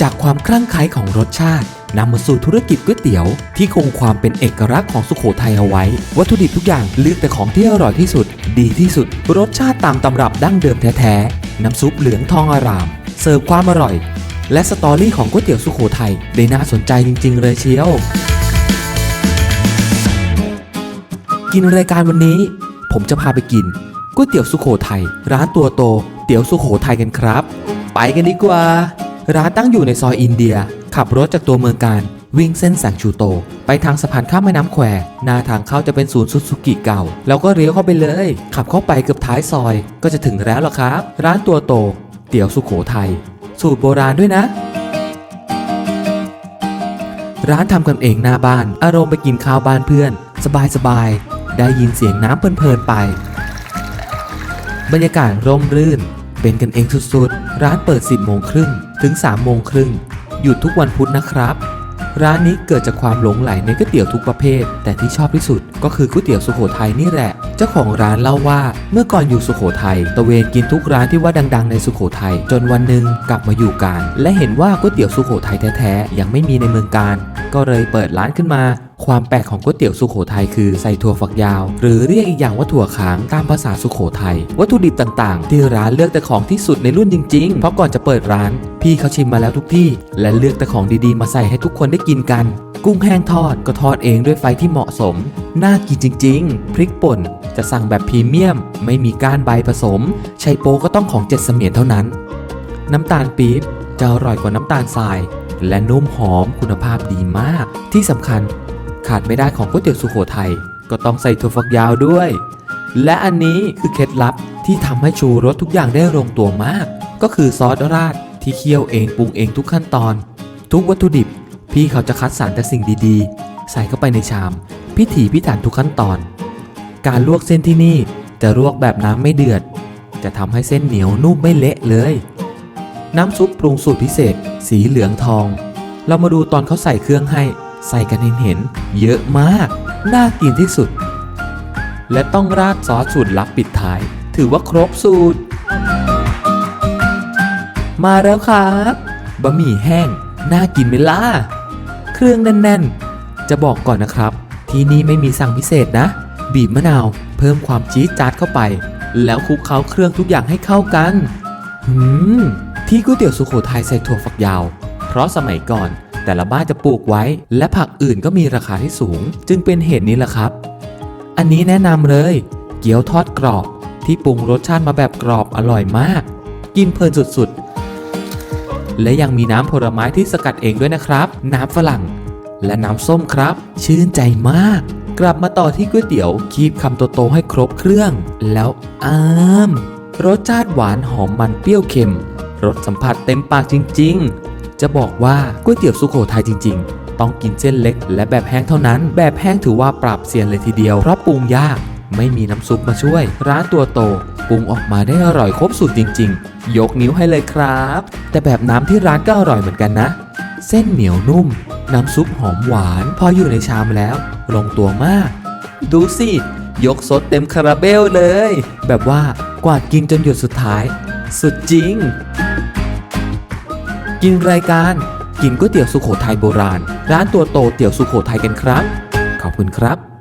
จากความคลั่งไคล้ของรสชาตินำมาสู่ธุรกิจก๋วยเตี๋ยวที่คงความเป็นเอกลักษณ์ของสุโขทัยเอาไว้ วัตถุดิบทุกอย่างเลือกแต่ของที่อร่อยที่สุด ดีที่สุด รสชาติตามตำรับดั้งเดิมแท้ๆ น้ำซุปเหลืองทองอาราม เสิร์ฟความอร่อย และสตอรี่ของก๋วยเตี๋ยวสุโขทัยได้น่าสนใจจริง ๆ เลยเชียว กินรายการวันนี้ ผมจะพาไปกินก๋วยเตี๋ยวสุโขทัยร้านตัวโต เตี๋ยวสุโขทัยกันครับ ไปกันดีกว่า ร้านตั้งอยู่ในซอยอินเดีย ขับรถจากตัวเมืองการ วิ่งเส้นแสงชูโต ไปทางสะพานข้ามแม่น้ำแควหน้าทางเข้าจะเป็นศูนย์ซูซูกิเก่า แล้วก็เลี้ยวเข้าไปเลย ขับเข้าไปเกือบท้ายซอย ก็จะถึงแล้วล่ะครับ ร้านตัวโต เตี๋ยวสุโขทัยสูตรโบราณด้วยนะ ร้านทำกันเองหน้าบ้าน อารมณ์ไปกินข้าวบ้านเพื่อน สบายๆได้ยินเสียงน้ำเพลินๆไป บรรยากาศร่มรื่นเป็นกันเองสุดๆ ร้านเปิด 10โมงครึ่ง ถึง3โมงครึ่งหยุดทุกวันพุธนะครับ ร้านนี้เกิดจากความหลงไหลในก๋วยเตี๋ยวทุกประเภท แต่ที่ชอบที่สุดก็คือก๋วยเตี๋ยวสุโขทัยนี่แหละ เจ้าของร้านเล่าว่า เมื่อก่อนอยู่สุโขทัยตะเวนกินทุกร้านที่ว่าดัง ๆ ในสุโขทัยจนวันหนึ่งกลับมาอยู่การ และเห็นว่าก๋วยเตี๋ยวสุโขทัยแท้ๆยังไม่มีในเมืองการ ก็เลยเปิดร้านขึ้นมา ความแปลกของก๋วยเตี๋ยวสุโขทัยคือใส่ถั่วฝักยาว หรือเรียกอีกอย่างว่าถั่วขางตามภาษาสุโขทัยวัตถุดิบต่างๆ ที่ร้านเลือกแต่ของที่สุดในรุ่นจริงๆ เพราะก่อนจะเปิดร้าน พี่เขาชิมมาแล้วทุกที่ และเลือกแต่ของดีๆ มาใส่ให้ทุกคนได้กินกัน กุ้งแห้งทอดก็ทอดเองด้วยไฟที่เหมาะสม น่ากินจริง ๆ พริกป่นจะสั่งแบบพรีเมียม ไม่มีก้านใบผสมใช้โปก็ต้องของเจ็ดเสมียนเท่านั้น น้ำตาลปี๊บจะอร่อยกว่าน้ำตาลทราย และนุ่มหอมคุณภาพดีมากที่สำคัญ ขาดไม่ได้ของก๋วยเตี๋ยวสุโขทัยก็ต้องใส่ถั่วฝักยาวด้วย และอันนี้คือเคล็ดลับที่ทำให้ชูรสทุกอย่างได้ลงตัวมาก ก็คือซอสราดที่เคี่ยวเองปรุงเองทุกขั้นตอน ทุกวัตถุดิบ พี่เขาจะคัดสรรแต่สิ่งดีๆ ใส่เข้าไปในชาม พิถีพิถันทุกขั้นตอน การลวกเส้นที่นี่จะลวกแบบน้ำไม่เดือด จะทำให้เส้นเหนียวนุ่มไม่เละเลย น้ำซุปปรุงสูตรพิเศษ สีเหลืองทอง เรามาดูตอนเขาใส่เครื่องให้ ใส่กันเห็นเห็นเยอะมาก น่ากินที่สุด และต้องราดซอสสูตรลับปิดท้าย ถือว่าครบสูตร มาแล้วครับบะหมี่แห้ง น่ากินไหมล่ะ เครื่องแน่นๆ จะบอกก่อนนะครับ ที่นี่ไม่มีสั่งพิเศษนะ บีบมะนาว เพิ่มความจี๊ดจ๊าดเข้าไป แล้วคลุกเคล้าเครื่องทุกอย่างให้เข้ากัน หืม ที่ก๋วยเตี๋ยวสุโขทัยใส่ถั่วฝักยาว เพราะสมัยก่อน แต่ละบ้านจะปลูกไว้ และผักอื่นก็มีราคาที่สูง จึงเป็นเหตุนี้แหละครับ อันนี้แนะนำเลย เกี๊ยวทอดกรอบ ที่ปรุงรสชาติมาแบบกรอบอร่อยมาก กินเพลินสุดๆ และยังมีน้ำผลไม้ที่สกัดเองด้วยนะครับ น้ำฝรั่ง และน้ำส้มครับ ชื่นใจมาก กลับมาต่อที่ก๋วยเตี๋ยวคีบคำโตๆให้ครบเครื่อง แล้วอ้ามรสชาติหวานหอมมันเปรี้ยวเค็มรสสัมผัสเต็มปากจริงๆ จะบอกว่าก๋วยเตี๋ยวสุโขทัยจริง ๆ ต้องกินเส้นเล็ก และแบบแห้งเท่านั้น แบบแห้งถือว่าปรับเซียนเลยทีเดียว เพราะปรุงยาก ไม่มีน้ำซุปมาช่วย ร้านตัวโตปรุงออกมาได้อร่อยครบสูตรจริง ๆ ยกนิ้วให้เลยครับ แต่แบบน้ำที่ร้านก็อร่อยเหมือนกันนะ เส้นเหนียวนุ่ม น้ำซุปหอมหวาน พออยู่ในชามแล้ว ลงตัวมาก ดูสิ ยกซดเต็มคาราเบลเลย แบบว่ากวาดกินจนหยดสุดท้าย สุดจริง กินรายการ กินก๋วยเตี๋ยวสุโขทัยโบราณ ร้านตัวโตเตี๋ยวสุโขทัยกันครับ ขอบคุณครับ